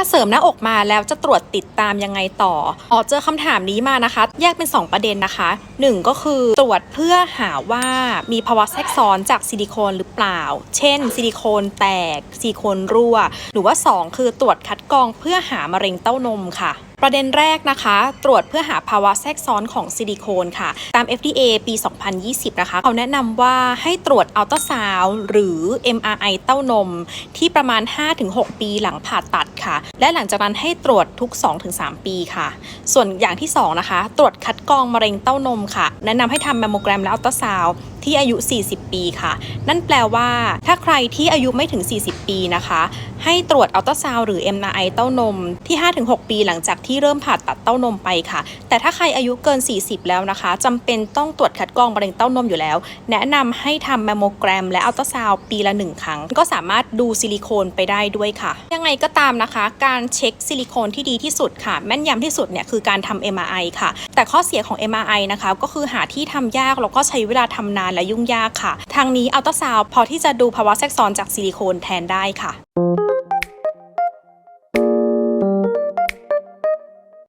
ถ้าเสริมหน้าอกมาแล้วจะตรวจติดตามยังไงต่ออ๋อเจอคำถามนี้มานะคะ แยกเป็น 2 ประเด็นนะคะ 1 ก็คือตรวจเพื่อหาว่ามีภาวะแทรกซ้อนจากซิลิโคนหรือเปล่า เช่นซิลิโคนแตกซิลิโคนรั่ว หรือว่า 2 คือตรวจคัดกรองเพื่อหามะเร็งเต้านมค่ะ ประเด็นแรกนะคะ ตรวจเพื่อหาภาวะแทรกซ้อนของซิลิโคนค่ะ ตาม FDA ปี 2020 นะคะ เขาแนะนำว่าให้ตรวจอัลตราซาวด์หรือ MRI เต้านม ที่ประมาณ 5-6 ปีหลังผ่าตัดค่ะ และหลังจากนั้นให้ตรวจทุก 2-3 ปีค่ะ ส่วนอย่างที่ 2 นะคะ ตรวจคัดกรองมะเร็งเต้านมค่ะ แนะนำให้ทำแมมโมแกรมและอัลตราซาวด์ที่อายุ 40 ปีค่ะ นั่นแปลว่าถ้าใครที่อายุไม่ถึง 40 ปีนะคะ ให้ตรวจอัลตราซาวด์หรือ MRI เต้านมที่ 5-6 ปีหลังจากที่เริ่มผ่าตัดเต้านมไปค่ะ แต่ถ้าใครอายุเกิน 40 แล้วนะคะจำเป็นต้องตรวจคัดกรองมะเร็งเต้านมอยู่แล้ว แนะนำให้ทำแมมโมแกรม และอัลตราซาวด์ปีละ 1 ครั้ง ก็สามารถดูซิลิโคนไปได้ด้วยค่ะ ยังไงก็ตามนะคะ การเช็คซิลิโคนที่ดีที่สุดค่ะ แม่นยำที่สุดเนี่ยคือการทำ MRI ค่ะ แต่ข้อเสียของ MRI นะคะก็คือหาที่ทำยากแล้วก็ใช้เวลาทำนานและยุ่งยากค่ะ ทางนี้อัลตราซาวด์พอที่จะดูภาวะแทรกซ้อนจากซิลิโคนแทนได้ค่ะ